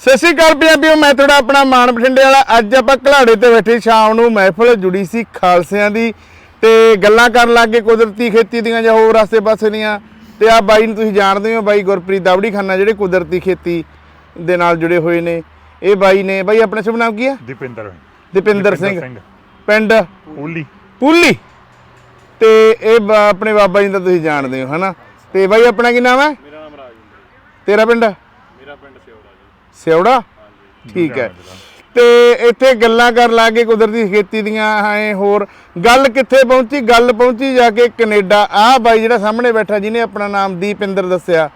ਸਤਿ ਸ਼੍ਰੀ ਅਕਾਲ ਪੰਜਾਬੀਓ ਮੈਂ ਤੁਹਾਡਾ ਆਪਣਾ ਮਾਨ ਬਠਿੰਡੇ ਵਾਲਾ। ਅੱਜ ਆਪਾਂ ਘਲਾੜੇ ਤੇ ਬੈਠੇ ਸ਼ਾਮ ਨੂੰ ਮਹਿਫਲ ਜੁੜੀ ਸੀ ਖਾਲਸਿਆਂ ਦੀ ਤੇ ਗੱਲਾਂ ਕਰਨ ਲੱਗੇ ਕੁਦਰਤੀ ਖੇਤੀ ਦੀਆਂ ਜਾਂ ਹੋਰ ਆਸੇ ਪਾਸੇ ਦੀਆਂ। ਤੇ ਆ ਬਾਈ ਨੂੰ ਤੁਸੀਂ ਜਾਣਦੇ ਹੋ ਬਾਈ ਗੁਰਪ੍ਰੀਤ ਦਾਵੜੀ ਖਾਨਾ ਜਿਹੜੇ ਕੁਦਰਤੀ ਖੇਤੀ ਦੇ ਨਾਲ ਜੁੜੇ ਹੋਏ ਨੇ। ਇਹ ਬਾਈ ਨੇ ਬਾਈ ਆਪਣਾ ਸ਼ੁਭ ਨਾਮ ਕੀ ਹੈ ਦੀਪਿੰਦਰ ਦੀਪਿੰਦਰ ਸਿੰਘ। ਪਿੰਡ? ਉਲੀ ਪੁੱਲੀ। ਤੇ ਇਹ ਬਾ- ਆਪਣੇ ਬਾਬਾ ਜੀ ਦਾ ਤੁਸੀਂ ਜਾਣਦੇ ਹੋ ਹਨਾ? ਤੇ ਬਾਈ ਆਪਣਾ ਕੀ ਨਾਮ ਹੈ? ਮੇਰਾ ਨਾਮ ਰਾਜਿੰਦਰ ਤੇਰਾ ਪਿੰਡ? ਸਿਉੜਾ? ਠੀਕ ਹੈ। ਤੇ ਇੱਥੇ ਗੱਲਾਂ ਕਰਨ ਲੱਗੇ ਕੁਦਰਤੀ ਖੇਤੀ ਦੀਆਂ ਐ ਹੋਰ। ਗੱਲ ਕਿੱਥੇ ਪਹੁੰਚੀ? ਗੱਲ ਪਹੁੰਚੀ ਜਾ ਕੇ ਕੈਨੇਡਾ। ਆਹ ਬਾਈ ਜਿਹੜਾ ਸਾਹਮਣੇ ਬੈਠਾ ਜਿਹਨੇ ਆਪਣਾ ਨਾਮ ਦੀਪਿੰਦਰ ਦੱਸਿਆ।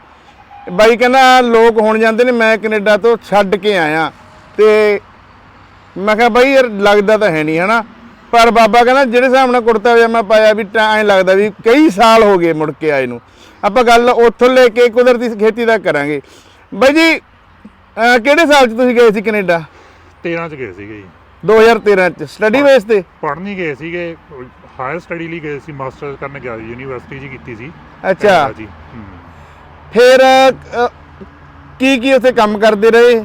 ਬਾਈ ਕਹਿੰਦਾ ਲੋਕ ਹੁਣ ਜਾਂਦੇ ਨੇ ਮੈਂ ਕੈਨੇਡਾ ਤੋਂ ਛੱਡ ਕੇ ਆਇਆ। ਤੇ ਮੈਂ ਕਿਹਾ ਬਾਈ ਯਾਰ ਲੱਗਦਾ ਤਾਂ ਹੈ ਨਹੀਂ ਹਨਾ? ਪਰ ਬਾਬਾ ਕਹਿੰਦਾ ਜਿਹੜੇ ਹਿਸਾਬ ਨਾਲ ਕੁੜਤਾ ਪਜਾਮਾ ਪਾਇਆ ਵੀ ਐਂ ਲੱਗਦਾ ਵੀ ਕਈ ਸਾਲ ਹੋ ਗਏ ਮੁੜ ਕੇ ਆਏ ਨੂੰ। ਆਪਾਂ ਗੱਲ ਉੱਥੋਂ ਲੈ ਕੇ ਕੁਦਰਤੀ ਖੇਤੀ ਦਾ ਕਰਾਂਗੇ। ਬਾਈ ਜੀ ਅਹ ਕਿਹੜੇ ਸਾਲ 'ਚ ਤੁਸੀਂ ਗਏ ਸੀ ਕੈਨੇਡਾ? 13 ਚ ਗਏ ਸੀਗੇ ਜੀ। 2013 ਚ। ਸਟੱਡੀ ਬੇਸ ਤੇ? ਪੜ੍ਹਨ ਹੀ ਗਏ ਸੀਗੇ। ਹਾਇਰ ਸਟੱਡੀ ਲਈ ਗਏ ਸੀ ਮਾਸਟਰਸ ਕਰਨ ਗਿਆ ਯੂਨੀਵਰਸਿਟੀ ਜੀ ਕੀਤੀ ਸੀ। ਅੱਛਾ। ਕੈਨੇਡਾ। ਫਿਰ ਕੀ ਕੀ ਉੱਥੇ ਕੰਮ ਕਰਦੇ ਰਹੇ?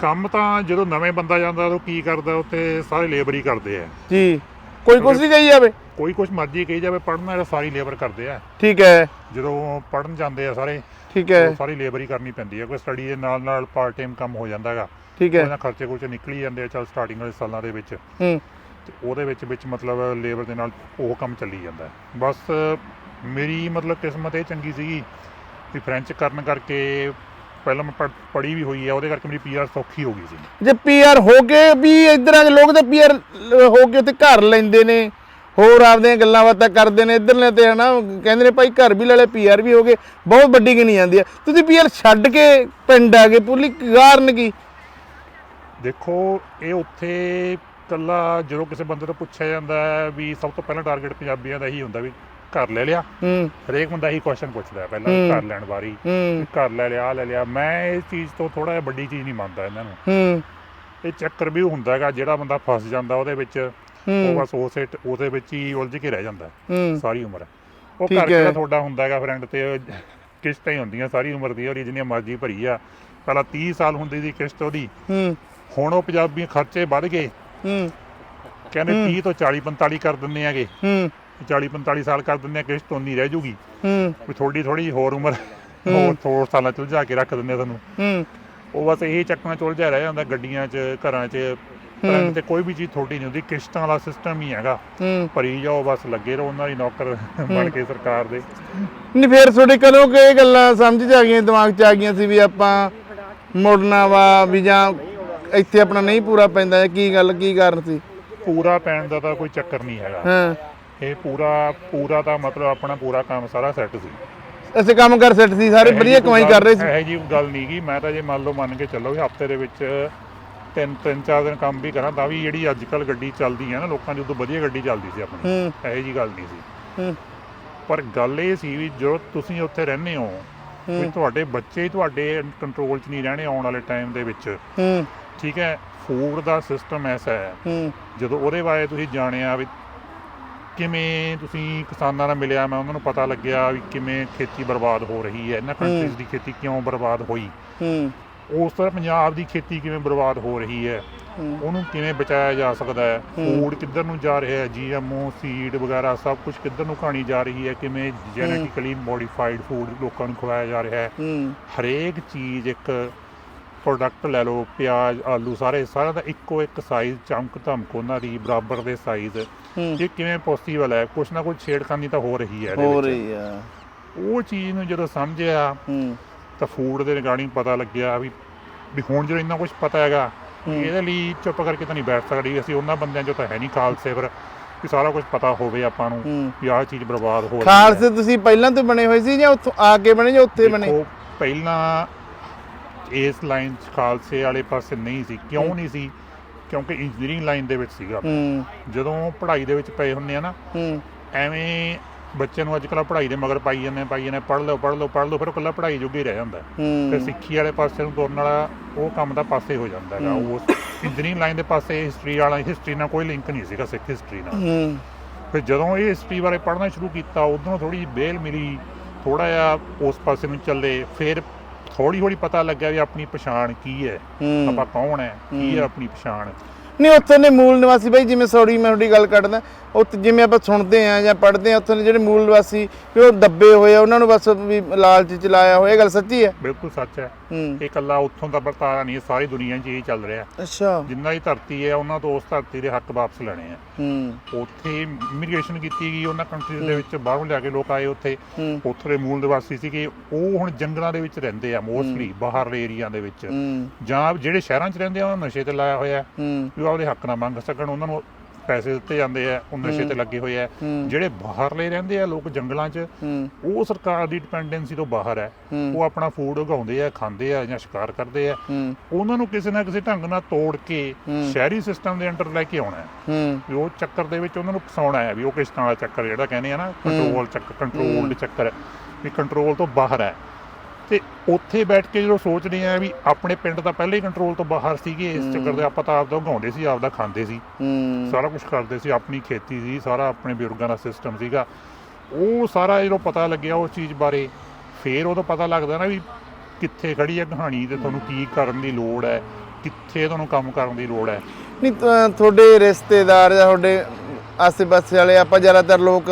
ਕੰਮ ਤਾਂ ਜਦੋਂ ਨਵੇਂ ਬੰਦਾ ਜਾਂਦਾ ਉਹ ਕੀ ਕਰਦਾ ਉੱਥੇ ਸਾਰੇ ਲੇਬਰ ਹੀ ਕਰਦੇ ਆ। ਜੀ। ਕੋਈ ਕੁਛ ਨਹੀਂ ਕਹੀ ਜਾਵੇ? ਕੋਈ ਕੁਝ ਮਰਜ਼ੀ ਕਹੀ ਜਾਵੇ ਪੜ੍ਹਨ ਵਾਲਾ ਸਾਰੀ ਲੇਬਰ ਕਰਦੇ ਆ। ਠੀਕ ਹੈ। ਜਦੋਂ ਪੜ੍ਹਨ ਜਾਂਦੇ ਆ ਸਾਰੇ ਠੀਕ ਹੈ। ਉਹ ਸਾਰੀ ਲੇਬਰ ਹੀ ਕਰਨੀ ਪੈਂਦੀ ਹੈ ਕੋਈ ਸਟੱਡੀ ਦੇ ਨਾਲ ਨਾਲ ਪਾਰਟ ਟਾਈਮ ਕੰਮ ਹੋ ਜਾਂਦਾ ਹੈਗਾ। ਠੀਕ ਹੈ। ਉਹਨਾਂ ਖਰਚੇ ਕੁਝ ਨਿਕਲ ਹੀ ਜਾਂਦੇ ਆ ਚਲ ਸਟਾਰਟਿੰਗ ਵਾਲੇ ਸਾਲਾਂ ਦੇ ਵਿੱਚ। ਹੂੰ। ਤੇ ਉਹਦੇ ਵਿੱਚ ਵਿੱਚ ਮਤਲਬ ਲੇਬਰ ਦੇ ਨਾਲ ਉਹ ਕੰਮ ਚੱਲੀ ਜਾਂਦਾ ਹੈ। ਬਸ ਮੇਰੀ ਮਤਲਬ ਕਿਸਮਤ ਇਹ ਚੰਗੀ ਸੀਗੀ ਵੀ ਫ੍ਰੈਂਚ ਕਰਨ ਕਰਕੇ ਪਹਿਲਾਂ ਮੈਂ ਪੜ੍ਹ- ਪੜ੍ਹੀ ਵੀ ਹੋਈ ਹੈ ਉਹਦੇ ਕਰਕੇ ਮੇਰੀ ਪੀਆਰ ਸੌਖੀ ਹੋ ਗਈ ਸੀ। ਜੇ ਪੀਆਰ ਹੋ ਕੇ ਵੀ ਇਧਰ ਆ ਕੇ ਲੋਕ ਤੇ ਪੀਆਰ ਹੋ ਕੇ ਉੱਥੇ ਘਰ ਲੈਂਦੇ ਨੇ। ਹੋਰ ਆਪਦੀਆਂ ਗੱਲਾਂ ਬਾਤਾਂ ਕਰਦੇ ਨੇ ਇਧਰਲੇ ਤੇ ਹਨਾ ਕਹਿੰਦੇ ਨੇ ਭਾਈ ਘਰ ਵੀ ਲੈ ਲੈ ਪੀਆਰ ਵੀ ਹੋ ਗਏ ਬਹੁਤ ਵੱਡੀ ਗਿਣੀ ਜਾਂਦੀ ਆ। ਤੁਸੀਂ ਪੀਆਰ ਛੱਡ ਕੇ ਪਿੰਡ ਆ ਗਏ ਪੁੱਲੀ ਕਾਰਨ ਕੀ? ਦੇਖੋ ਇਹ ਉੱਥੇ ਕੱਲਾ ਜਦੋਂ ਕਿਸੇ ਬੰਦੇ ਤੋਂ ਪੁੱਛਿਆ ਜਾਂਦਾ ਹੈ ਵੀ ਸਭ ਤੋਂ ਪਹਿਲਾਂ ਟਾਰਗੇਟ ਪੰਜਾਬੀਆਂ ਦਾ ਹੀ ਹੁੰਦਾ ਵੀ ਘਰ ਲੈ ਲਿਆ। ਹੂੰ। ਹਰੇਕ ਬੰਦਾ ਇਹੀ ਕੁਐਸਚਨ ਪੁੱਛਦਾ ਹੈ ਪਹਿਲਾਂ ਹੂੰ। ਘਰ ਲੈਣ ਵਾਰੀ ਹੂੰ। ਘਰ ਲੈ ਲਿਆ ਲੈ ਲਿਆ। ਮੈਂ ਇਸ ਚੀਜ਼ ਤੋਂ ਥੋੜਾ ਜਿਹਾ ਵੱਡੀ ਚੀਜ਼ ਨਹੀਂ ਮੰਨਦਾ ਇਹਨਾਂ ਨੂੰ। ਹੂੰ। ਇਹ ਚੱਕਰ ਵੀ ਹੁੰਦਾ ਹੈਗਾ ਜਿਹੜਾ ਬੰਦਾ ਫਸ ਜਾਂਦਾ ਉਹਦੇ ਵਿੱਚ ਉਹ ਬਸ ਉਸੇ ਉਹਦੇ ਵਿੱਚ ਹੀ ਉਲਝ ਕੇ ਰਹਿ ਜਾਂਦਾ ਹੈ। ਸਾਰੀ ਉਮਰ। ਉਹ ਘਰ ਕਿਹੜਾ। ਤੁਹਾਡਾ ਹੁੰਦਾ ਹੈਗਾ ਫਰੈਂਡ ਤੇ ਕਿਸ਼ਤਾਂ ਹੀ ਹੁੰਦੀਆਂ ਸਾਰੀ ਉਮਰ ਦੀ ਔਰ ਜਿੰਨੀਆਂ ਮਰਜ਼ੀ ਭਰੀ ਆ। ਪਹਿਲਾਂ 30 ਸਾਲ ਹੁੰਦੀ ਸੀ ਕਿਸ਼ਤ ਉਹਦੀ। ਹੁਣ ਉਹ ਪੰਜਾਬੀ ਖਰਚੇ ਵੱਧ ਗਏ। ਹੂੰ। ਕਹਿੰਦੇ 30 ਤੋਂ 40 45 ਕਰ ਦਿੰਦੇ ਹੂੰ। 40 45 ਸਾਲ ਕਰ ਦਿੰਦੇ ਆ ਕਿਸ਼ਤ ਉਨੀ ਰਹਿ ਜੂਗੀ। ਹੂੰ। ਵੀ ਥੋੜੀ ਥੋੜੀ ਹੋਰ ਉਮਰ ਹੋਰ ਥੋੜ ਸਾਲਾਂ ਚ ਉਲਝਾ ਕੇ ਰੱਖ ਦਿੰਦੇ ਆ ਤੁਹਾਨੂੰ। ਹੂੰ। ਉਹ ਬਸ ਇਹੀ ਚੱਕਰਾਂ ਚ ਉਲਝਿਆ ਰਹਿ ਜਾਂਦਾ ਗੱਡੀਆਂ 'ਚ ਘਰਾਂ 'ਚ ਫਰੈਂਡ ਤੇ ਕੋਈ ਵੀ ਚੀਜ਼ ਥੋੜੀ ਨਹੀਂ ਹੁੰਦੀ ਕਿਸ਼ਤਾਂ ਵਾਲਾ ਸਿਸਟਮ ਹੀ ਹੈਗਾ। ਭਰੀ ਜਾਓ ਬਸ ਲੱਗੇ ਰਹੋ ਉਹਨਾਂ ਦੀ ਨੌਕਰ ਬਣ ਕੇ ਸਰਕਾਰ ਦੇ। ਨਹੀਂ ਫੇਰ ਤੁਹਾਡੇ ਕਦੋਂ ਕਿ ਇਹ ਗੱਲਾਂ ਸਮਝ ਚ ਆ ਗਈਆਂ ਦਿਮਾਗ ਚ ਆ ਗਈਆਂ ਸੀ ਵੀ ਆਪਾਂ ਮੁੜਨਾ ਵਾ ਵੀ ਜਾਂ ਇੱਥੇ ਆਪਣਾ ਨਹੀਂ ਪੂਰਾ ਪੈਂਦਾ ਕੀ ਗੱਲ ਕੀ ਕਾਰਨ ਸੀ? ਪੂਰਾ ਪੈਣ ਦਾ ਤਾਂ ਕੋਈ ਚੱਕਰ ਨਹੀਂ ਹੈਗਾ। ਹਾਂ। ਇਹ ਪੂਰਾ ਪੂਰਾ ਤਾਂ ਮਤਲਬ ਆਪਣਾ ਪੂਰਾ ਕੰਮ ਸਾਰਾ ਸੈੱਟ ਸੀ। ਅਸੀਂ ਕੰਮ ਕਰ ਸੈੱਟ ਸੀ ਸਾਰੇ ਵਧੀਆ ਕਮਾਈ ਕਰ ਰਹੇ ਸੀ। ਇਹ ਜੀ ਗੱਲ ਨਹੀਂ ਗੀ। ਮੈਂ ਤਾਂ ਜੇ ਮੰਨ ਲਓ ਮੰਨ ਕੇ ਚੱਲੋ ਵੀ ਹਫ਼ਤੇ ਦੇ ਵਿੱਚ ਤਿੰਨ ਤਿੰਨ ਚਾਰ ਦਿਨ ਕੰਮ ਵੀ ਕਰਾਂ ਤਾਂ ਵੀ ਜਿਹੜੀ ਅੱਜ ਕੱਲ ਗੱਡੀ ਚੱਲਦੀ ਹੈ ਨਾ ਲੋਕਾਂ ਦੀ ਉਦੋਂ ਵਧੀਆ ਗੱਡੀ ਚੱਲਦੀ ਸੀ ਆਪਣੀ। ਹੂੰ। ਇਹੋ ਜੀ ਗੱਲ ਨਹੀਂ ਸੀ। ਹੂੰ। ਪਰ ਗੱਲ ਇਹ ਸੀ ਵੀ ਜੋ ਤੁਸੀਂ ਉੱਥੇ ਰਹਿੰਦੇ ਹੋ ਵੀ ਤੁਹਾਡੇ ਬੱਚੇ ਹੀ ਤੁਹਾਡੇ ਕੰਟਰੋਲ 'ਚ ਨਹੀਂ ਰਹਿਣੇ ਆਉਣ ਵਾਲੇ ਟਾਈਮ ਦੇ ਵਿੱਚ। ਹੂੰ। ਠੀਕ ਹੈ ਫੂਡ ਦਾ ਸਿਸਟਮ ਐਸਾ ਹੈ। ਹੂੰ। ਜਦੋਂ ਉਹਦੇ ਬਾਰੇ ਤੁਸੀਂ ਜਾਣਿਆ ਵੀ ਕਿਵੇਂ ਤੁਸੀਂ ਕਿਸਾਨਾਂ ਨਾਲ ਮਿਲਿਆ ਮੈਂ ਉਹਨਾਂ ਨੂੰ ਪਤਾ ਲੱਗਿਆ ਵੀ ਕਿਵੇਂ ਖੇਤੀ ਬਰਬਾਦ ਹੋ ਰਹੀ ਹੈ ਇਹਨਾਂ ਕੰਟਰੀਜ਼ ਦੀ ਖੇਤੀ ਕਿਉਂ ਬਰਬਾਦ ਹੋਈ। ਹੂੰ। ਉਸ ਤਰ੍ਹਾਂ ਪੰਜਾਬ ਦੀ ਖੇਤੀ ਕਿਵੇਂ ਬਰਬਾਦ ਹੋ ਰਹੀ ਹੈ? ਹੂੰ। ਉਹਨੂੰ ਕਿਵੇਂ ਬਚਾਇਆ ਜਾ ਸਕਦਾ ਹੈ? ਫੂਡ ਕਿੱਧਰ ਨੂੰ ਜਾ ਰਿਹਾ ਹੈ? ਜੀਐਮਓ ਸੀਡ ਵਗੈਰਾ ਸਭ ਕੁਝ ਕਿੱਧਰ ਨੂੰ ਕਹਾਣੀ ਜਾ ਰਹੀ ਹੈ? ਕਿਵੇਂ ਜੈਨੇਟਿਕਲੀ ਮੋਡੀਫਾਈਡ ਫੂਡ ਲੋਕਾਂ ਨੂੰ ਖਵਾਇਆ ਜਾ ਰਿਹਾ ਹੈ? ਹੂੰ। ਹਰੇਕ ਚੀਜ਼ ਇੱਕ ਪ੍ਰੋਡਕਟ ਲੈ ਲਓ ਪਿਆਜ਼ ਆਲੂ ਸਾਰੇ ਸਾਰਾ ਦਾ ਇੱਕੋ ਇੱਕ ਸਾਈਜ਼ ਚਮਕ ਧਮਕ ਉਹਨਾਂ ਦੀ ਬਰਾਬਰ ਦੇ ਸਾਈਜ਼ ਹੂੰ। ਇਹ ਕਿਵੇਂ ਪੋਸੀਬਲ ਹੈ? ਕੁਛ ਨਾ ਕੁਛ ਛੇੜਖਾਨੀ ਤਾਂ ਹੋ ਰਹੀ ਹੈ ਇਹਦੇ ਹੋ। ਰਹੀ ਆ ਉਹ ਚੀਜ਼ ਨੂੰ ਜਦੋਂ ਸਮਝਿਆ ਹੂੰ। ਤਾਂ ਫੂਡ ਦੇ ਰਿਗਾਰਡਿੰਗ ਪਤਾ ਲੱਗਿਆ ਵੀ ਵੀ ਹੁਣ ਜਦੋਂ ਇੰਨਾ ਕੁਝ ਪਤਾ ਹੈਗਾ ਹੂੰ। ਇਹਦੇ ਲਈ ਚੁੱਪ ਕਰਕੇ ਤਾਂ ਨਹੀਂ ਬੈਠ ਸਕਦੀ। ਅਸੀਂ ਉਹਨਾਂ ਬੰਦਿਆਂ ਚੋਂ ਤਾਂ ਹੈ ਨਹੀਂ ਖਾਲਸੇ ਪਰ ਵੀ ਸਾਰਾ ਕੁਝ ਪਤਾ ਹੋਵੇ ਆਪਾਂ ਨੂੰ ਹੂੰ। ਵੀ ਆਹ ਚੀਜ਼ ਬਰਬਾਦ ਹੋ ਰਹੀ ਖਾਲਸੇ ਤੁਸੀਂ ਪਹਿਲਾਂ ਤੋਂ ਬਣੇ ਹੋਏ ਸੀ ਜਾਂ ਉੱਥੋਂ ਆ ਕੇ ਬਣੇ ਜਾਂ ਉੱਥੇ ਬਣੇ? ਦੇਖੋ, ਪਹਿਲਾਂ ਇਸ ਲਾਈਨ 'ਚ ਖਾਲਸੇ ਵਾਲੇ ਪਾਸੇ ਨਹੀਂ ਸੀ ਕਿਉਂ ਨਹੀਂ ਸੀ? ਕਿਉਂਕਿ ਇੰਜੀਨੀਅਰਿੰਗ ਲਾਈਨ ਦੇ ਵਿੱਚ ਸੀਗਾ। ਹੂੰ। ਜਦੋਂ ਪੜ੍ਹਾਈ ਦੇ ਵਿੱਚ ਪਏ ਹੁੰਦੇ ਆ ਨਾ ਹੂੰ। ਐਵੇਂ ਬੱਚੇ ਨੂੰ ਅੱਜ ਕੱਲ੍ਹ ਪੜ੍ਹਾਈ ਦੇ ਮਗਰ ਪਾਈ ਜਾਂਦੇ ਪਾਈ ਜਾਂਦੇ ਪੜ੍ਹ ਲਓ ਪੜ੍ਹ ਲਓ ਪੜ੍ਹ ਲਓ ਫਿਰ ਉਹ ਇਕੱਲਾ ਪੜ੍ਹਾਈ ਜੋਗੇ ਹੀ ਰਹਿ ਜਾਂਦਾ। ਹੈ। ਤੇ ਹੂੰ ਸਿੱਖੀ ਵਾਲੇ ਪਾਸੇ ਨੂੰ ਤੁਰਨ ਵਾਲਾ ਉਹ ਕੰਮ ਦਾ ਪਾਸੇ ਹੋ ਜਾਂਦਾ ਹੈਗਾ। ਉਸ ਇੰਜੀਨੀਅਰਿੰਗ ਲਾਈਨ ਦੇ ਪਾਸੇ ਹਿਸਟਰੀ ਵਾਲਾ ਹਿਸਟਰੀ ਨਾਲ ਕੋਈ ਲਿੰਕ ਨਹੀਂ ਸੀਗਾ ਸਿੱਖ ਹਿਸਟਰੀ ਨਾਲ। ਹੂੰ। ਫਿਰ ਜਦੋਂ ਇਹ ਹਿਸਟਰੀ ਬਾਰੇ ਪੜ੍ਹਨਾ ਸ਼ੁਰੂ ਕੀਤਾ ਉਦੋਂ ਥੋੜੀ ਜਿਹੀ ਬੇਲ ਮਿਲੀ ਥੋੜਾ ਜਿਹਾ ਉਸ ਪਾਸੇ ਨੂੰ ਚੱਲੇ ਫਿਰ ਥੋੜੀ ਥੋੜੀ ਪਤਾ ਲੱਗਿਆ ਵੀ ਆਪਣੀ ਪਛਾਣ ਕੀ ਹੈ ਹੂੰ। ਆਪਾਂ ਕੌਣ ਹੈ ਕੀ ਹੈ। ਆਪਣੀ ਪਛਾਣ। ਨਹੀਂ ਉੱਥੇ ਦੇ ਮੂਲ ਨਿਵਾਸੀ ਬਾਈ ਜਿਵੇਂ ਸੌਰੀ ਮੈਂ ਤੁਹਾਡੀ ਗੱਲ ਕੱਢਦਾ ਉੱਥੇ ਜਿਵੇਂ ਆਪਾਂ ਸੁਣਦੇ ਆ ਜਾਂ ਪੜ੍ਹਦੇ ਆ ਉੱਥੇ ਦੇ ਜਿਹੜੇ ਮੂਲ ਨਿਵਾਸੀ ਵੀ ਉਹ ਦੱਬੇ ਹੋਏ ਆ ਉਹਨਾਂ ਨੂੰ ਬਸ ਵੀ ਲਾਲਚ ਚ ਲਾਇਆ ਹੋਇਆ ਇਹ ਗੱਲ ਸੱਚੀ ਹੈ? ਬਿਲਕੁਲ ਸੱਚ ਹੈ। ਹੂੰ। ਇਹ ਇਕੱਲਾ ਉੱਥੋਂ ਦਾ ਵਰਤਾਰਾ ਨਹੀਂ ਹੈ, ਸਾਰੀ ਦੁਨੀਆ 'ਚ ਇਹ ਚੱਲ ਰਿਹਾ। ਅੱਛਾ। ਜਿੰਨਾ ਦੀ ਧਰਤੀ ਹੈ ਉਹਨਾਂ ਤੋਂ ਉਸ ਧਰਤੀ ਦੇ ਹੱਕ ਵਾਪਸ ਲੈਣੇ ਆ। ਹੂੰ। ਉੱਥੇ ਇਮੀਗ੍ਰੇਸ਼ਨ ਕੀਤੀ ਗਈ ਉਹਨਾਂ ਕੰਟਰੀਜ਼ ਦੇ ਵਿੱਚ ਬਾਹਰੋਂ ਲਿਆ ਕੇ ਲੋਕ ਆਏ ਉੱਥੇ। ਹੂੰ। ਉੱਥੇ ਦੇ ਮੂਲ ਨਿਵਾਸੀ ਸੀਗੇ ਉਹ ਹੁਣ ਜੰਗਲਾਂ ਦੇ ਵਿੱਚ ਰਹਿੰਦੇ ਆ ਮੋਸਟਲੀ ਬਾਹਰਲੇ ਏਰੀਆ ਦੇ ਵਿੱਚ। ਹੂੰ। ਜਾਂ ਜਿਹੜੇ ਸ਼ਹਿਰਾਂ 'ਚ ਰਹਿੰਦੇ ਆ ਉਹਨਾਂ ਨੂੰ ਨਸ਼ੇ ਤੇ ਲਾਇਆ ਹੋਇਆ। ਹੈ। ਹੂੰ ਵੀ ਉਹ ਆਪਦੇ ਹੱਕ ਨਾਲ ਮੰਗ ਸਕਣ ਉਹਨਾਂ ਨੂੰ ਪੈਸੇ ਦਿੱਤੇ ਜਾਂਦੇ ਆ ਉਹ ਨਸ਼ੇ ਤੇ ਲੱਗੇ ਹੋਏ ਆ। ਜਿਹੜੇ ਬਾਹਰਲੇ ਰਹਿੰਦੇ ਆ ਲੋਕ ਜੰਗਲਾਂ 'ਚ ਉਹ ਸਰਕਾਰ ਦੀ ਡਿਪੈਂਡੈਂਸੀ ਤੋਂ ਬਾਹਰ ਹੈ। ਉਹ ਆਪਣਾ ਫੂਡ ਉਗਾਉਂਦੇ ਆ ਖਾਂਦੇ ਆ ਜਾਂ ਸ਼ਿਕਾਰ ਕਰਦੇ ਆ। ਉਹਨਾਂ ਨੂੰ ਕਿਸੇ ਨਾ ਕਿਸੇ ਢੰਗ ਨਾਲ ਤੋੜ ਕੇ। ਸ਼ਹਿਰੀ ਸਿਸਟਮ ਦੇ ਅੰਡਰ ਲੈ ਕੇ ਆਉਣਾ ਹੈ। ਵੀ ਉਹ ਚੱਕਰ ਦੇ ਵਿੱਚ ਉਹਨਾਂ ਨੂੰ ਫਸਾਉਣਾ ਹੈ ਵੀ ਉਹ ਕਿਸ਼ਤਾਂ ਵਾਲਾ ਚੱਕਰ ਜਿਹੜਾ ਕਹਿੰਦੇ ਆ ਨਾ ਕੰਟਰੋਲ ਚੱਕਰ ਕੰਟਰੋਲਡ ਚੱਕਰ ਵੀ ਕੰਟਰੋਲ ਤੋਂ ਬਾਹਰ ਹੈ। ਤੇ ਉੱਥੇ ਬੈਠ ਕੇ ਜਦੋਂ ਸੋਚਦੇ ਆ ਵੀ ਆਪਣੇ ਪਿੰਡ ਤਾਂ ਪਹਿਲੇ ਹੀ ਕੰਟਰੋਲ ਤੋਂ ਬਾਹਰ ਸੀਗੇ ਇਸ ਚੱਕਰ ਦੇ ਆਪਾਂ ਤਾਂ ਆਪਦਾ ਉਗਾਉਂਦੇ ਸੀ ਆਪਦਾ ਖਾਂਦੇ ਸੀ। ਸਾਰਾ ਕੁਝ ਕਰਦੇ ਸੀ ਆਪਣੀ ਖੇਤੀ ਸੀ ਸਾਰਾ ਆਪਣੇ ਬਜ਼ੁਰਗਾਂ ਦਾ ਸਿਸਟਮ ਸੀਗਾ। ਉਹ ਸਾਰਾ ਜਦੋਂ ਪਤਾ ਲੱਗਿਆ ਉਸ ਚੀਜ਼ ਬਾਰੇ ਫੇਰ ਉਦੋਂ ਪਤਾ ਲੱਗਦਾ ਨਾ ਵੀ ਕਿੱਥੇ ਖੜੀ ਹੈ ਕਹਾਣੀ ਤੇ ਤੁਹਾਨੂੰ ਕੀ ਕਰਨ ਦੀ ਲੋੜ ਹੈ ਕਿੱਥੇ ਤੁਹਾਨੂੰ ਕੰਮ ਕਰਨ ਦੀ ਲੋੜ ਹੈ। ਨਹੀਂ ਤੁਹਾਡੇ ਰਿਸ਼ਤੇਦਾਰ ਜਾਂ ਤੁਹਾਡੇ ਆਸੇ-ਪਾਸੇ ਵਾਲੇ ਆਪਾਂ ਜ਼ਿਆਦਾਤਰ ਲੋਕ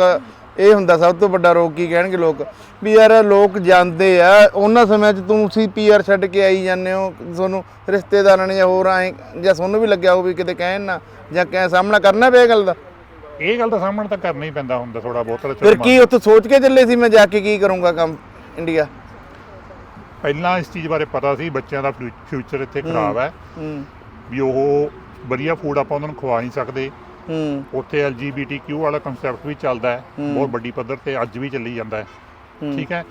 ਇਹ ਹੁੰਦਾ ਸਭ ਤੋਂ ਵੱਡਾ ਰੋਗ ਕੀ ਕਹਿਣਗੇ ਲੋਕ? ਵੀ ਯਾਰ ਲੋਕ ਜਾਂਦੇ ਆ ਉਹਨਾਂ ਸਮਿਆਂ 'ਚ ਤੁਸੀਂ ਪੀਆਰ ਛੱਡ ਕੇ ਆਈ ਜਾਂਦੇ ਹੋ ਤੁਹਾਨੂੰ ਰਿਸ਼ਤੇਦਾਰਾਂ ਨੇ ਜਾਂ ਹੋਰ ਆਏ ਜਾਂ ਤੁਹਾਨੂੰ ਵੀ ਲੱਗਿਆ ਹੋ ਵੀ ਕਿਤੇ ਕਹਿਣ ਨਾ ਜਾਂ ਕਹਿ ਸਾਹਮਣਾ ਕਰਨਾ ਪਿਆ ਗੱਲ ਦਾ? ਇਹ ਗੱਲ ਦਾ ਸਾਹਮਣਾ ਤਾਂ ਕਰਨਾ ਹੀ ਪੈਂਦਾ ਹੁੰਦਾ ਥੋੜਾ ਬਹੁਤ ਤਾਂ ਫਿਰ ਕੀ ਉੱਥੇ ਸੋਚ ਕੇ ਚੱਲੇ ਸੀ ਮੈਂ ਜਾ ਕੇ ਕੀ ਕਰੂੰਗਾ ਕੰਮ ਇੰਡੀਆ? ਪਹਿਲਾਂ ਇਸ ਚੀਜ਼ ਬਾਰੇ ਪਤਾ ਸੀ ਬੱਚਿਆਂ ਦਾ ਫਿਊਚਰ ਇੱਥੇ ਖਰਾਬ ਹੈ। ਵੀ ਉਹ ਵਧੀਆ ਫੂਡ ਆਪਾਂ ਉਹਨਾਂ ਨੂੰ ਖਵਾ ਨਹੀਂ ਸਕਦੇ। ਉੱਥੇ LGBTQ ਵਾਲਾ ਕਨਸੈਪਟ ਵੀ ਚੱਲਦਾ ਹੈ। ਬਹੁਤ ਵੱਡੀ ਪੱਧਰ ਤੇ ਅੱਜ ਵੀ ਚੱਲੀ ਜਾਂਦਾ ਹੈ। ਠੀਕ ਹੈ?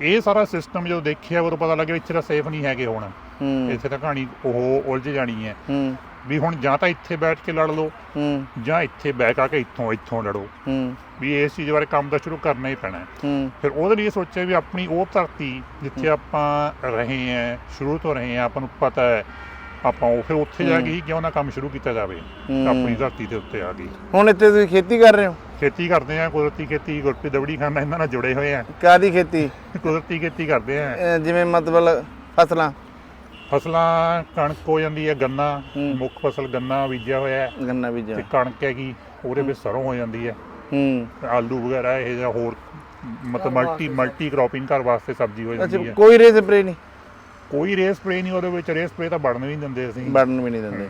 ਇਹ ਸਾਰਾ ਸਿਸਟਮ ਜਦੋਂ ਦੇਖਿਆ ਉਦੋਂ ਪਤਾ ਲੱਗਿਆ ਇੱਥੇ ਤਾਂ ਸੇਫ ਨਹੀਂ ਹੈਗੇ ਹੁਣ। ਇੱਥੇ ਤਾਂ ਕਹਾਣੀ ਉਹ ਉਲਝ ਜਾਣੀ ਹੈ। ਵੀ ਹੁਣ ਜਾਂ ਤਾਂ ਇੱਥੇ ਬੈਠ ਕੇ ਲੜ ਲਓ ਜਾਂ ਇੱਥੇ ਆ ਕੇ ਇੱਥੋਂ ਇੱਥੋਂ ਲੜੋ। ਵੀ ਇਸ ਚੀਜ਼ ਬਾਰੇ ਕੰਮ ਤਾਂ ਸ਼ੁਰੂ ਕਰਨਾ ਹੀ ਪੈਣਾ ਫਿਰ ਉਹਦੇ ਲਈ ਸੋਚਿਆ ਵੀ ਆਪਣੀ ਉਹ ਧਰਤੀ ਜਿੱਥੇ ਆਪਾਂ ਰਹੇ ਹਾਂ ਸ਼ੁਰੂ ਤੋਂ ਰਹੇ ਹਾਂ ਆਪਾਂ ਨੂੰ ਪਤਾ ਹੈ ਆਪਾਂ ਉਹ ਫਿਰ ਉੱਥੇ ਜਾ ਕੇ ਹੀ। ਕਿਉਂ ਨਾ ਕੰਮ ਸ਼ੁਰੂ ਕੀਤਾ ਜਾਵੇ। ਆਪਣੀ ਧਰਤੀ ਦੇ ਉੱਤੇ ਆ ਗਈ ਹੁਣ ਇੱਥੇ ਤੁਸੀਂ ਖੇਤੀ ਕਰ ਰਹੇ ਹੋ? ਖੇਤੀ ਕਰਦੇ ਆ ਕੁਦਰਤੀ ਖੇਤੀ ਗੁਰਪ੍ਰੀਤ ਦਵੜੀ ਖਾਨਾ ਇਹਨਾਂ ਨਾਲ ਜੁੜੇ ਹੋਏ ਆ। ਕਾਦੀ ਖੇਤੀ? ਕੁਦਰਤੀ ਖੇਤੀ ਕਰਦੇ ਆ। ਜਿਵੇਂ ਮਤਲਬ ਫਸਲਾਂ। ਫਸਲਾਂ ਕਣਕ ਹੋ ਜਾਂਦੀ ਹੈ ਗੰਨਾ। ਮੁੱਖ ਫਸਲ ਗੰਨਾ ਬੀਜਿਆ ਹੋਇਆ ਹੈ। ਗੰਨਾ ਬੀਜਿਆ ਤੇ ਕਣਕ ਹੈਗੀ ਉਹਦੇ ਵਿੱਚ ਸਰੋਂ ਹੋ ਜਾਂਦੀ ਹੈ। ਹੂੰ। ਆਲੂ ਵਗੈਰਾ ਇਹ ਜਾਂ ਹੋਰ ਮਤਲਬ ਮਲਟੀ ਮਲਟੀ ਕ੍ਰੋਪਿੰਗ ਘਰ ਵਾਸਤੇ ਸਬਜ਼ੀ ਹੋ ਜਾਂਦੀ ਅੱਛਾ ਹੈ। ਕੋਈ ਰੇ ਸਪਰੇ ਨਹੀਂ? ਕੋਈ ਰੇ ਸਪਰੇ ਨਹੀਂ ਉਹਦੇ ਵਿੱਚ ਰੇ ਸਪਰੇ ਤਾਂ ਵੜਨ ਵੀ ਨਹੀਂ ਦਿੰਦੇ ਅਸੀਂ। ਵੜਨ ਵੀ ਨਹੀਂ ਦਿੰਦੇ।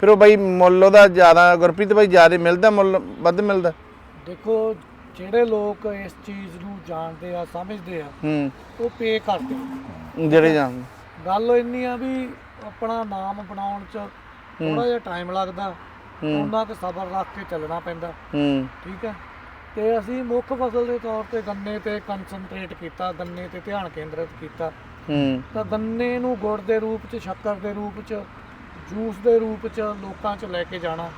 ਫਿਰ ਉਹ ਬਾਈ ਮੁੱਲ ਉਹਦਾ ਜ਼ਿਆਦਾ ਗੁਰਪ੍ਰੀਤ ਬਾਈ ਜ਼ਿਆਦਾ ਮਿਲਦਾ ਮੁੱਲ ਵੱਧ ਮਿਲਦਾ? ਦੇਖੋ ਜਿਹੜੇ ਲੋਕ ਇਸ ਚੀਜ਼ ਨੂੰ ਜਾਣਦੇ ਆ ਸਮਝਦੇ ਆ ਹੂੰ। ਉਹ ਪੇ ਕਰਦੇ ਆ। ਜਿਹੜੇ ਜਾਣ ਗੱਲ ਇੰਨੀ ਆ ਵੀ ਆਪਣਾ ਨਾਮ ਬਣਾਉਣ ਚ ਥੋੜਾ ਜਿਹਾ ਟਾਈਮ ਲੱਗਦਾ ਹੂੰ। ਉਹਨਾਂ ਕੁ ਸਬਰ ਰੱਖ ਕੇ ਚੱਲਣਾ ਪੈਂਦਾ। ਹੂੰ। ਠੀਕ ਹੈ? ਤੇ ਅਸੀਂ ਮੁੱਖ ਫਸਲ ਦੇ ਤੌਰ ਤੇ ਗੰਨੇ ਤੇ ਕਨਸੈਂਟਰੇਟ ਕੀਤਾ ਗੰਨੇ ਤੇ ਧਿਆਨ ਕੇਂਦਰਿਤ ਕੀਤਾ। ਹੂੰ। ਤਾਂ ਗੰਨੇ ਨੂੰ ਗੁੜ ਦੇ ਰੂਪ ਚ ਸ਼ੱਕਰ ਦੇ ਰੂਪ ਚ ਜੂਸ ਦੇ ਰੂਪ ਚ ਲੋਕਾਂ ਚ ਲੈ ਕੇ ਜਾਣਾ।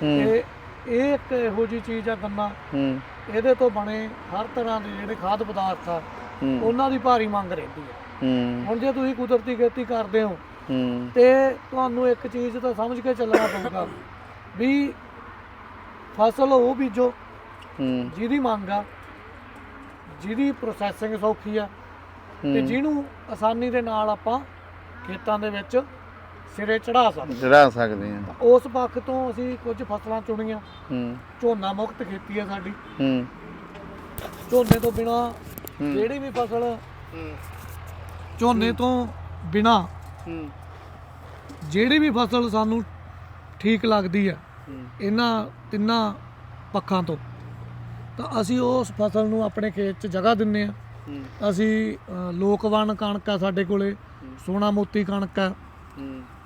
ਤੇ ਇਹ ਇੱਕ ਇਹੋ ਜੀ ਚੀਜ਼ ਆ ਗੰਨਾ ਹੂੰ। ਇਹਦੇ ਤੋਂ ਬਣੇ ਹਰ ਤਰ੍ਹਾਂ ਦੇ ਜਿਹੜੇ ਖਾਦ ਪਦਾਰਥ ਆ ਉਹਨਾਂ ਦੀ ਭਾਰੀ ਮੰਗ ਰਹਿੰਦੀ ਹੈ ਹੂੰ। ਹੁਣ ਜੇ ਤੁਸੀਂ ਕੁਦਰਤੀ ਖੇਤੀ ਕਰਦੇ ਹੋ ਹੂੰ। ਤੇ ਤੁਹਾਨੂੰ ਇੱਕ ਚੀਜ਼ ਤਾਂ ਸਮਝ ਕੇ ਚੱਲਣਾ ਪਊਗਾ ਵੀ ਫਸਲ ਉਹ ਬੀਜੋ ਹੂੰ। ਜਿਹਦੀ ਮੰਗ ਆ ਜਿਹਦੀ ਪ੍ਰੋਸੈਸਿੰਗ ਸੌਖੀ ਆ ਤੇ ਜਿਹਨੂੰ ਆਸਾਨੀ ਦੇ ਨਾਲ ਆਪਾਂ ਖੇਤਾਂ ਦੇ ਵਿੱਚ ਸਿਰੇ ਚੜਾ ਸਕਦੇ ਚੜਾ ਸਕਦੇ ਆ ਉਸ ਪੱਖ ਤੋਂ ਅਸੀਂ ਕੁਝ ਫਸਲਾਂ ਚੁਣੀਆਂ। ਹੂੰ। ਝੋਨਾ ਮੁਕਤ ਖੇਤੀ ਆ ਸਾਡੀ। ਹੂੰ। ਝੋਨੇ ਤੋਂ ਬਿਨਾ ਜਿਹੜੀ ਵੀ ਫਸਲ ਝੋਨੇ ਤੋਂ ਬਿਨਾ ਹੂੰ। ਜਿਹੜੀ ਵੀ ਫਸਲ ਸਾਨੂੰ ਠੀਕ ਲੱਗਦੀ ਹੈ ਇਹਨਾਂ ਤਿੰਨਾਂ ਪੱਖਾਂ ਤੋਂ ਤਾਂ ਅਸੀਂ ਉਸ ਫਸਲ ਨੂੰ ਆਪਣੇ ਖੇਤ 'ਚ ਜਗ੍ਹਾ ਦਿੰਨੇ ਆ ਅਸੀਂ ਲੋਕਵਨ ਕਣਕ ਆ ਸਾਡੇ ਕੋਲੇ ਸੋਨਾ ਮੋਤੀ ਕਣਕ ਆ।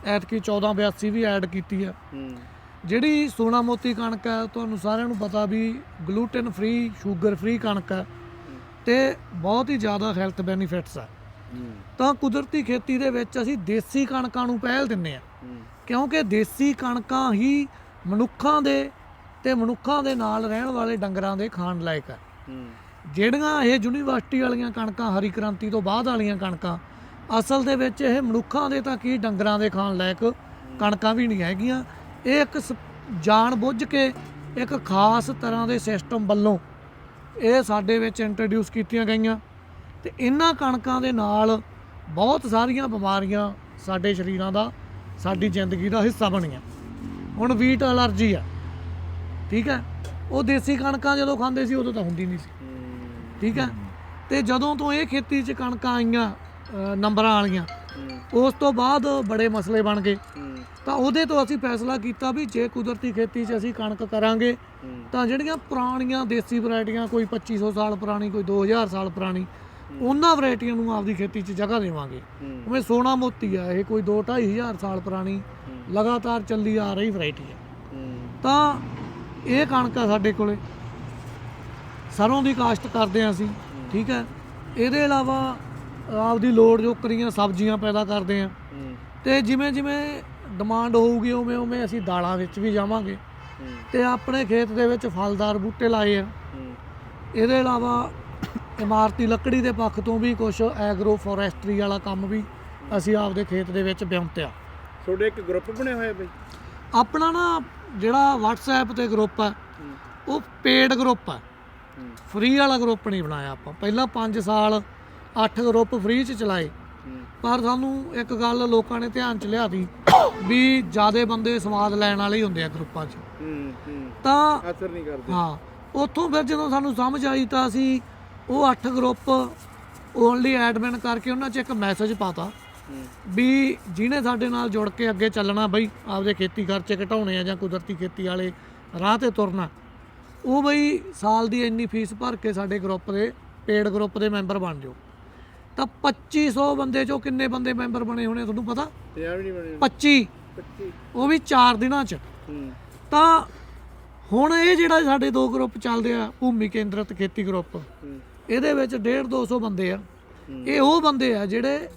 ਐਤਕੀ 1482 ਵੀ ਐਡ ਕੀਤੀ ਆ। ਜਿਹੜੀ ਸੋਨਾ ਮੋਤੀ ਕਣਕ ਹੈ ਤੁਹਾਨੂੰ ਸਾਰਿਆਂ ਨੂੰ ਪਤਾ ਵੀ ਗਲੂਟਨ ਫ੍ਰੀ ਸ਼ੂਗਰ ਫ੍ਰੀ ਕਣਕ ਹੈ। ਤੇ ਬਹੁਤ ਹੀ ਜ਼ਿਆਦਾ ਹੈਲਥ ਬੈਨੀਫਿਟਸ ਆ। ਤਾਂ ਕੁਦਰਤੀ ਖੇਤੀ ਦੇ ਵਿੱਚ ਅਸੀਂ ਦੇਸੀ ਕਣਕਾਂ ਨੂੰ ਪਹਿਲ ਦਿੰਨੇ ਆ। ਕਿਉਂਕਿ ਦੇਸੀ ਕਣਕਾਂ ਹੀ ਮਨੁੱਖਾਂ ਦੇ ਤੇ ਮਨੁੱਖਾਂ ਦੇ ਨਾਲ ਰਹਿਣ ਵਾਲੇ ਡੰਗਰਾਂ ਦੇ ਖਾਣ ਲਾਇਕ ਆ। ਜਿਹੜੀਆਂ ਇਹ ਯੂਨੀਵਰਸਿਟੀ ਵਾਲੀਆਂ ਕਣਕਾਂ ਹਰੀ ਕ੍ਰਾਂਤੀ ਤੋਂ ਬਾਅਦ ਵਾਲੀਆਂ ਕਣਕਾਂ, ਅਸਲ ਦੇ ਵਿੱਚ ਇਹ ਮਨੁੱਖਾਂ ਦੇ ਤਾਂ ਕੀ ਡੰਗਰਾਂ ਦੇ ਖਾਣ ਲਾਇਕ ਕਣਕਾਂ ਵੀ ਨਹੀਂ ਹੈਗੀਆਂ। ਇਹ ਇੱਕ ਸ- ਜਾਣ ਬੁੱਝ ਕੇ ਇੱਕ ਖਾਸ ਤਰ੍ਹਾਂ ਦੇ ਸਿਸਟਮ ਵੱਲੋਂ ਇਹ ਸਾਡੇ ਵਿੱਚ ਇੰਟਰੋਡਿਊਸ ਕੀਤੀਆਂ ਗਈਆਂ। ਤੇ ਇਹਨਾਂ ਕਣਕਾਂ ਦੇ ਨਾਲ ਬਹੁਤ ਸਾਰੀਆਂ ਬਿਮਾਰੀਆਂ ਸਾਡੇ ਸਰੀਰਾਂ ਦਾ, ਸਾਡੀ ਜ਼ਿੰਦਗੀ ਦਾ ਹਿੱਸਾ ਬਣੀਆਂ। ਹੁਣ ਵੀਟ ਅਲਰਜੀ ਆ, ਠੀਕ ਹੈ? ਉਹ ਦੇਸੀ ਕਣਕਾਂ ਜਦੋਂ ਖਾਂਦੇ ਸੀ ਉਦੋਂ ਤਾਂ ਹੁੰਦੀ ਨਹੀਂ ਸੀ। ਠੀਕ ਹੈ ਤੇ ਜਦੋਂ ਤੋਂ ਇਹ ਖੇਤੀ 'ਚ ਕਣਕਾਂ ਆਈਆਂ ਅ, ਨੰਬਰਾਂ ਵਾਲੀਆਂ ਉਸ ਤੋਂ ਬਾਅਦ ਬੜੇ ਮਸਲੇ ਬਣ ਗਏ। ਤਾਂ ਉਹਦੇ ਤੋਂ ਅਸੀਂ ਫੈਸਲਾ ਕੀਤਾ ਵੀ ਜੇ ਕੁਦਰਤੀ ਖੇਤੀ 'ਚ ਅਸੀਂ ਕਣਕ ਕਰਾਂਗੇ ਤਾਂ ਜਿਹੜੀਆਂ ਪੁਰਾਣੀਆਂ ਦੇਸੀ ਵੈਰਾਈਟੀਆਂ ਕੋਈ 2500 ਸਾਲ ਪੁਰਾਣੀ ਕੋਈ 2000 ਸਾਲ ਪੁਰਾਣੀ ਉਹਨਾਂ ਵੈਰਾਈਟੀਆਂ ਨੂੰ ਆਪਦੀ ਖੇਤੀ 'ਚ ਜਗ੍ਹਾ ਦੇਵਾਂਗੇ। ਉਵੇਂ ਸੋਨਾ ਮੋਤੀ ਆ ਇਹ ਕੋਈ 2 2500 ਸਾਲ ਪੁਰਾਣੀ ਲਗਾਤਾਰ ਚੱਲੀ ਆ ਰਹੀ ਵੈਰਾਈਟੀ ਆ। ਤਾਂ ਇਹ ਕਣਕ ਆ ਸਾਡੇ ਕੋਲੇ। ਸਰੋਂ ਦੀ ਕਾਸ਼ਤ ਕਰਦੇ ਆ ਅਸੀਂ ਠੀਕ ਹੈ। ਇਹਦੇ ਇਲਾਵਾ ਆਪਦੀ ਲੋੜ ਜੋ ਕਰੀਆਂ ਸਬਜ਼ੀਆਂ ਪੈਦਾ ਕਰਦੇ ਆ ਤੇ ਜਿਵੇਂ ਜਿਵੇਂ ਡਿਮਾਂਡ ਹੋਊਗੀ ਉਵੇਂ ਉਵੇਂ ਅਸੀਂ ਦਾਲਾਂ ਵਿੱਚ ਵੀ ਜਾਵਾਂਗੇ। ਤੇ ਆਪਣੇ ਖੇਤ ਦੇ ਵਿੱਚ ਫਲਦਾਰ ਬੂਟੇ ਲਾਏ ਆ। ਇਹਦੇ ਇਲਾਵਾ ਇਮਾਰਤੀ ਲੱਕੜੀ ਦੇ ਪੱਖ ਤੋਂ ਵੀ ਕੁਝ ਐਗਰੋ ਫੋਰੈਸਟਰੀ ਵਾਲਾ ਕੰਮ ਵੀ ਅਸੀਂ ਆਪਦੇ ਖੇਤ ਦੇ ਵਿੱਚ ਵਿਉਂਤਿਆ। ਤੁਹਾਡੇ ਇੱਕ ਗਰੁੱਪ ਬਣਿਆ ਹੋਇਆ ਬਈ? ਆਪਣਾ ਨਾ ਜਿਹੜਾ WhatsApp ਤੇ ਗਰੁੱਪ ਹੈ ਉਹ ਪੇਡ ਗਰੁੱਪ ਹੈ। ਫ੍ਰੀ ਵਾਲਾ ਗਰੁੱਪ ਨਹੀਂ ਬਣਾਇਆ ਆਪਾਂ। ਪਹਿਲਾਂ 5 ਸਾਲ 8 ਗਰੁੱਪ ਫ੍ਰੀ ਚ ਚਲਾਏ। ਪਰ ਸਾਨੂੰ ਇੱਕ ਗੱਲ ਲੋਕਾਂ ਨੇ ਧਿਆਨ ਚ ਲਿਆਦੀ ਵੀ ਜਿਆਦੇ ਬੰਦੇ ਸਵਾਦ ਲੈਣ ਵਾਲੇ ਹੀ ਹੁੰਦੇ ਆ ਗਰੁੱਪਾਂ 'ਚ। ਹੂੰ ਹੂੰ। ਤਾਂ ਅਸਰ ਨਹੀਂ ਕਰਦੇ। ਹਾਂ ਉੱਥੋਂ ਫਿਰ ਜਦੋਂ ਸਾਨੂੰ ਸਮਝ ਆਈ ਤਾਂ ਅਸੀਂ ਉਹ 8 ਗਰੁੱਪ ਓਨਲੀ ਐਡਮਿਨ ਕਰਕੇ ਉਹਨਾਂ 'ਚ ਇੱਕ ਮੈਸੇਜ ਪਾਤਾ ਵੀ ਜਿਹਨੇ ਸਾਡੇ ਨਾਲ ਜੁੜ ਕੇ ਅੱਗੇ ਚੱਲਣਾ ਬਈ ਆਪਦੇ ਖੇਤੀ ਖਰਚੇ ਘਟਾਉਣੇ ਆ ਜਾਂ ਕੁਦਰਤੀ ਖੇਤੀ ਵਾਲੇ ਰਾਹ ਤੇ ਤੁਰਨਾ। ਉਹ ਬਈ ਸਾਲ ਦੀ ਇੰਨੀ ਫੀਸ ਭਰ ਕੇ ਸਾਡੇ ਗਰੁੱਪ ਦੇ ਪੇਡ ਗਰੁੱਪ ਦੇ ਮੈਂਬਰ ਬਣ ਜਾਓ। ਤਾਂ 2500 ਬੰਦੇ ਚੋਂ ਕਿੰਨੇ ਬੰਦੇ ਮੈਂਬਰ ਬਣੇ ਹੋਣੇ ਤੁਹਾਨੂੰ ਪਤਾ? ਪੰਜਾਬ ਨਹੀਂ ਬਣੇ। 25 25 ਉਹ ਵੀ 4 ਦਿਨਾਂ 'ਚ। ਤਾਂ ਹੁਣ ਇਹ ਜਿਹੜਾ ਸਾਡੇ ਦੋ ਗਰੁੱਪ ਚੱਲਦੇ ਆ ਭੂਮੀ ਕੇਂਦਰਿਤ ਖੇਤੀ ਗਰੁੱਪ ਇਹਦੇ ਵਿੱਚ 1.5 200 ਬੰਦੇ ਆ। ਇਹ ਉਹ ਬੰਦੇ ਆ ਜਿਹੜੇ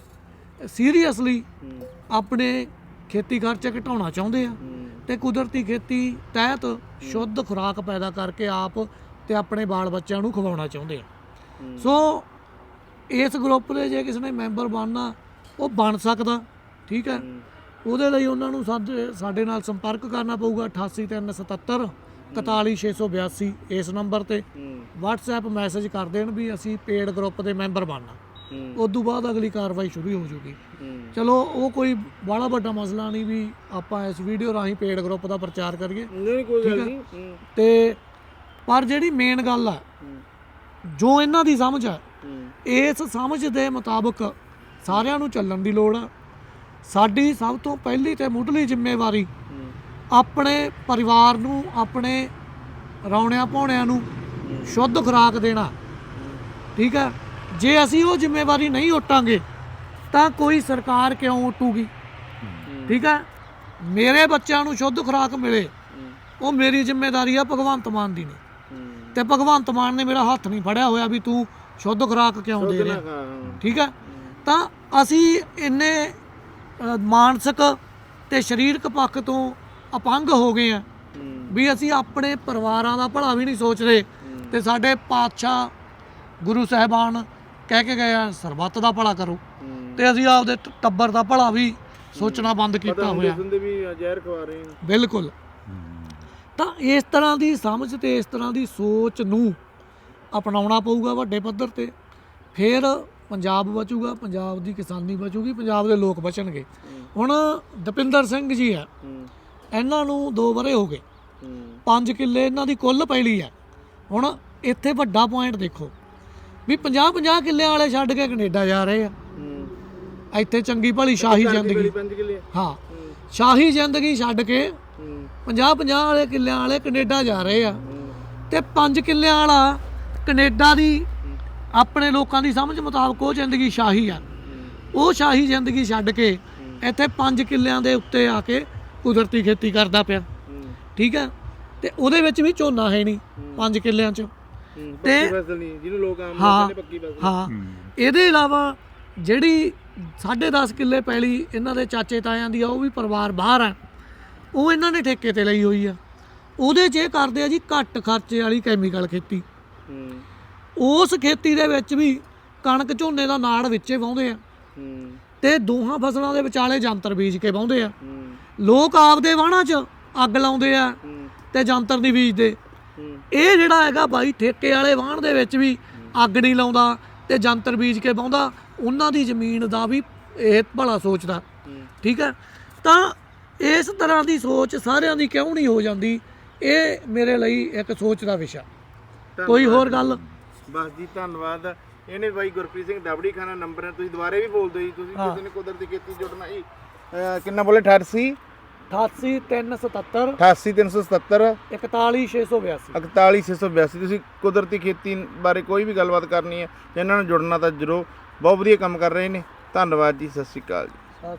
ਸੀਰੀਅਸਲੀ ਆਪਣੇ ਖੇਤੀ ਖਰਚੇ ਘਟਾਉਣਾ ਚਾਹੁੰਦੇ ਆ। ਤੇ ਕੁਦਰਤੀ ਖੇਤੀ ਤਹਿਤ ਸ਼ੁੱਧ ਖੁਰਾਕ ਪੈਦਾ ਕਰਕੇ ਆਪ ਤੇ ਆਪਣੇ ਬਾਲ ਬੱਚਿਆਂ ਨੂੰ ਖਵਾਉਣਾ ਚਾਹੁੰਦੇ ਆ। ਸੋ ਇਸ ਗਰੁੱਪ ਦੇ ਜੇ ਕਿਸੇ ਨੇ ਮੈਂਬਰ ਬਣਨਾ ਉਹ ਬਣ ਸਕਦਾ ਠੀਕ ਹੈ? ਉਹਦੇ ਲਈ ਉਹਨਾਂ ਨੂੰ ਸਾਡੇ ਨਾਲ ਸੰਪਰਕ ਕਰਨਾ ਪਊਗਾ 88377 41682 ਇਸ ਨੰਬਰ ਤੇ। WhatsApp ਮੈਸੇਜ ਕਰ ਦੇਣ ਵੀ ਅਸੀਂ ਪੇਡ ਗਰੁੱਪ ਦੇ ਮੈਂਬਰ ਬਣਨਾ। ਉਸ ਤੋਂ ਬਾਅਦ ਅਗਲੀ ਕਾਰਵਾਈ ਸ਼ੁਰੂ ਹੋ ਜੂਗੀ। ਚਲੋ ਉਹ ਕੋਈ ਬੜਾ ਵੱਡਾ ਮਸਲਾ ਨਹੀਂ ਵੀ ਆਪਾਂ ਇਸ ਵੀਡੀਓ ਰਾਹੀਂ ਪੇਡ ਗਰੁੱਪ ਦਾ ਪ੍ਰਚਾਰ ਕਰੀਏ। ਨਹੀਂ ਕੋਈ ਗੱਲ ਨਹੀਂ। ਤੇ ਪਰ ਜਿਹੜੀ ਮੇਨ ਗੱਲ ਆ ਜੋ ਇਹਨਾਂ ਦੀ ਸਮਝ ਆ ਇਸ ਸਮਝ ਦੇ ਮੁਤਾਬਕ ਸਾਰਿਆਂ ਨੂੰ ਚੱਲਣ ਦੀ ਲੋੜ ਆ। ਸਾਡੀ ਸਭ ਤੋਂ ਪਹਿਲੀ ਤੇ ਮੁੱਢਲੀ ਜ਼ਿੰਮੇਵਾਰੀ ਆਪਣੇ ਪਰਿਵਾਰ ਨੂੰ ਆਪਣੇ ਰੌਣਿਆਂ ਪਾਉਣਿਆਂ ਨੂੰ ਸ਼ੁੱਧ ਖੁਰਾਕ ਦੇਣਾ। ਠੀਕ ਹੈ ਜੇ ਅਸੀਂ ਉਹ ਜ਼ਿੰਮੇਵਾਰੀ ਨਹੀਂ ਉਟਾਂਗੇ ਤਾਂ ਕੋਈ ਸਰਕਾਰ ਕਿਉਂ ਉਟੂਗੀ? ਠੀਕ ਹੈ ਮੇਰੇ ਬੱਚਿਆਂ ਨੂੰ ਸ਼ੁੱਧ ਖੁਰਾਕ ਮਿਲੇ ਉਹ ਮੇਰੀ ਜ਼ਿੰਮੇਵਾਰੀ ਆ ਭਗਵੰਤ ਮਾਨ ਦੀ ਨਹੀਂ। ਤੇ ਭਗਵੰਤ ਮਾਨ ਨੇ ਮੇਰਾ ਹੱਥ ਨਹੀਂ ਫੜਿਆ ਹੋਇਆ ਵੀ ਤੂੰ ਸ਼ੁੱਧ ਖੁਰਾਕ ਕਿਉਂ ਦੇ ਰਿਹਾ? ਠੀਕ ਹੈ। ਤਾਂ ਅਸੀਂ ਇੰਨੇ ਮਾਨਸਿਕ ਤੇ ਸਰੀਰਕ ਪੱਖ ਤੋਂ ਅਪੰਗ ਹੋ ਗਏ ਆ ਵੀ ਅਸੀਂ ਆਪਣੇ ਪਰਿਵਾਰਾਂ ਦਾ ਭਲਾ ਵੀ ਨਹੀਂ ਸੋਚਦੇ ਤੇ ਸਾਡੇ ਪਾਤਸ਼ਾਹ ਗੁਰੂ ਸਾਹਿਬਾਨ ਕਹਿ ਕੇ ਗਏ ਆ ਸਰਬੱਤ ਦਾ ਭਲਾ ਕਰੋ। ਤੇ ਅਸੀਂ ਆਪਦੇ ਟ- ਟੱਬਰ ਦਾ ਭਲਾ ਵੀ ਸੋਚਣਾ ਬੰਦ ਕੀਤਾ ਹੋਇਆ। ਦੇ ਵੀ ਜ਼ਹਿਰ ਖਵਾ ਰਹੇ ਆ। ਬਿਲਕੁਲ। ਤਾਂ ਇਸ ਤਰ੍ਹਾਂ ਦੀ ਸਮਝ ਤੇ ਇਸ ਤਰ੍ਹਾਂ ਦੀ ਸੋਚ ਨੂੰ ਅਪਣਾਉਣਾ ਪਊਗਾ ਵੱਡੇ ਪੱਧਰ ਤੇ। ਫਿਰ ਪੰਜਾਬ ਬਚੂਗਾ ਪੰਜਾਬ ਦੀ ਕਿਸਾਨੀ ਬਚੂਗੀ ਪੰਜਾਬ ਦੇ ਲੋਕ ਬਚਣਗੇ। ਹੁਣ ਦਪਿੰਦਰ ਸਿੰਘ ਜੀ ਆ ਇਹਨਾਂ ਨੂੰ 2 ਬਰੇ ਹੋ ਗਏ। 5 ਕਿੱਲੇ ਇਹਨਾਂ ਦੀ ਕੁੱਲ ਪੈਲੀ ਆ ਹੁਣ ਇੱਥੇ ਵੱਡਾ ਪੁਆਇੰਟ ਦੇਖੋ। ਵੀ 50 50 ਕਿੱਲਿਆਂ ਵਾਲੇ ਛੱਡ ਕੇ ਕੈਨੇਡਾ ਜਾ ਰਹੇ ਆ। ਇੱਥੇ ਚੰਗੀ ਭਲੀ ਸ਼ਾਹੀ ਜ਼ਿੰਦਗੀ। 5 ਕਿਲੇ। ਹਾਂ। ਸ਼ਾਹੀ ਜ਼ਿੰਦਗੀ ਛੱਡ ਕੇ 50 50 ਵਾਲੇ ਕਿੱਲਿਆਂ ਵਾਲੇ ਕੈਨੇਡਾ ਜਾ ਰਹੇ ਆ। ਤੇ 5 ਕਿੱਲਿਆਂ ਵਾਲਾ ਕੈਨੇਡਾ ਦੀ ਆਪਣੇ ਲੋਕਾਂ ਦੀ ਸਮਝ ਮੁਤਾਬਕ ਉਹ ਜ਼ਿੰਦਗੀ ਸ਼ਾਹੀ ਆ। ਉਹ ਸ਼ਾਹੀ ਜ਼ਿੰਦਗੀ ਛੱਡ ਕੇ ਇੱਥੇ 5 ਕਿੱਲਿਆਂ ਦੇ ਉੱਤੇ ਆ ਕੇ ਕੁਦਰਤੀ ਖੇਤੀ ਕਰਦਾ ਪਿਆ। ਠੀਕ ਹੈ ਤੇ ਉਹਦੇ ਵਿੱਚ ਵੀ ਝੋਨਾ ਹੈ ਨਹੀਂ 5 ਕਿੱਲਿਆਂ 'ਚ। ਤੇ ਫਸਲ ਨਹੀਂ ਜਿਹਨੂੰ ਲੋਕ ਆਮ ਹਾਂ ਪੱਕੀ ਫਸਲ। ਹਾਂ। ਇਹਦੇ ਇਲਾਵਾ ਜਿਹੜੀ 10.5 ਕਿੱਲੇ ਪੈਲੀ ਇਹਨਾਂ ਦੇ ਚਾਚੇ ਤਾਇਆਂ ਦੀ ਆ ਉਹ ਵੀ ਪਰਿਵਾਰ ਬਾਹਰ ਆ। ਉਹ ਇਹਨਾਂ ਨੇ ਠੇਕੇ ਤੇ ਲਈ ਹੋਈ ਆ। ਉਹਦੇ 'ਚ ਇਹ ਕਰਦੇ ਆ ਜੀ ਘੱਟ ਖਰਚੇ ਵਾਲੀ ਕੈਮੀਕਲ ਖੇਤੀ। ਉਸ ਖੇਤੀ ਦੇ ਵਿੱਚ ਵੀ ਕਣਕ ਝੋਨੇ ਦਾ ਨਾੜ ਵਿੱਚੇ ਵਾਹੁੰਦੇ ਆ। ਤੇ ਦੋਹਾਂ ਫਸਲਾਂ ਦੇ ਵਿਚਾਲੇ ਜੰਤਰ ਬੀਜ ਕੇ ਵਾਹੁੰਦੇ ਆ। ਲੋਕ ਆਪਦੇ ਵਾਹਣਾਂ 'ਚ ਅੱਗ ਲਾਉਂਦੇ ਆ ਤੇ ਜੰਤਰ ਨਹੀਂ ਬੀਜਦੇ। ਇਹ ਜਿਹੜਾ ਹੈਗਾ ਬਾਈ ਠੇਕੇ ਵਾਲੇ ਵਾਹਣ ਦੇ ਵਿੱਚ ਵੀ ਅੱਗ ਨਹੀਂ ਲਾਉਂਦਾ ਤੇ ਜੰਤਰ ਬੀਜ ਕੇ ਵਾਹੁੰਦਾ ਉਹਨਾਂ ਦੀ ਜ਼ਮੀਨ ਦਾ ਵੀ ਇਹ ਭਲਾ ਸੋਚਦਾ। ਠੀਕ ਹੈ? ਤਾਂ ਇਸ ਤਰ੍ਹਾਂ ਦੀ ਸੋਚ ਸਾਰਿਆਂ ਦੀ ਕਿਉਂ ਨਹੀਂ ਹੋ ਜਾਂਦੀ? ਇਹ ਮੇਰੇ ਲਈ ਇੱਕ ਸੋਚ ਦਾ ਵਿਸ਼ਾ। ਕੋਈ ਹੋਰ ਗੱਲ? ਬਸ ਜੀ ਧੰਨਵਾਦ। ਇਹਨੇ ਬਾਈ ਗੁਰਪ੍ਰੀਤ ਸਿੰਘ ਦਬੜੀ ਖਾਨਾ ਨੰਬਰ ਹੈ। ਤੁਸੀਂ ਦੁਬਾਰੇ ਵੀ ਬੋਲ ਦਿਓ ਜੀ। ਤੁਸੀਂ। ਕਿਸੇ ਨੇ ਕੁਦਰਤੀ ਖੇਤੀ ਜੁੜਨਾ ਜੀ। ਕਿੰਨਾ ਬੋਲੇ? 88 88377 88377 41682 41682 ਤੁਸੀਂ ਕੁਦਰਤੀ ਖੇਤੀ ਬਾਰੇ ਕੋਈ ਵੀ ਗੱਲਬਾਤ ਕਰਨੀ ਹੈ ਇਹਨਾਂ ਨਾਲ ਜੁੜਨਾ ਤਾਂ ਜਰੂਰ ਬਹੁਤ ਵਧੀਆ ਕੰਮ ਕਰ ਰਹੇ ਨੇ। ਧੰਨਵਾਦ ਜੀ ਸਤਿ ਸ਼੍ਰੀ ਅਕਾਲ ਜੀ।